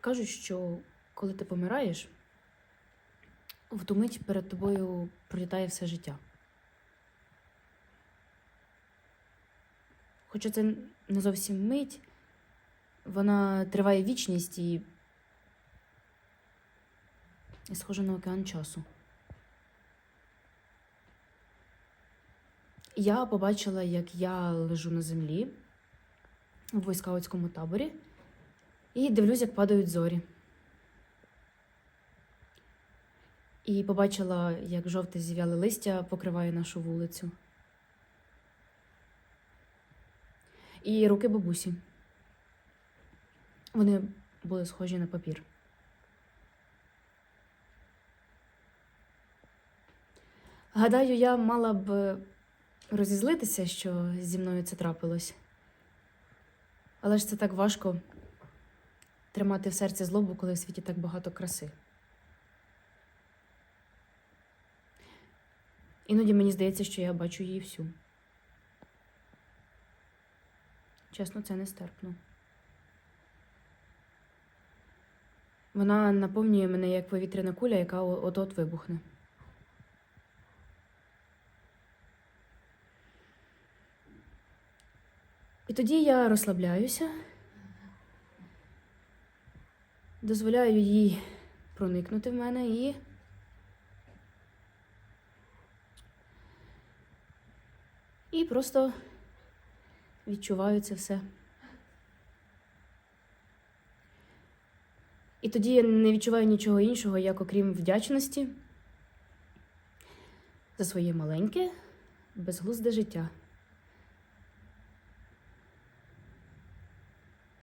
Кажуть, що коли ти помираєш, в ту мить перед тобою пролітає все життя. Хоча це не зовсім мить, вона триває вічність і, і схожа на океан часу. Я побачила, як я лежу на землі в войскаутському таборі і дивлюсь, як падають зорі. І побачила, як жовте зів'яле листя покриває нашу вулицю. І руки бабусі. Вони були схожі на папір. Гадаю, я мала б розізлитися, що зі мною це трапилось. Але ж це так важко тримати в серці злобу, коли в світі так багато краси. Іноді мені здається, що я бачу її всю. Чесно, це нестерпно. Вона наповнює мене як повітряна куля, яка от-от вибухне. І тоді я розслабляюся, дозволяю їй проникнути в мене і. І просто відчуваю це все. І тоді я не відчуваю нічого іншого, як окрім вдячності за своє маленьке, безглузде життя.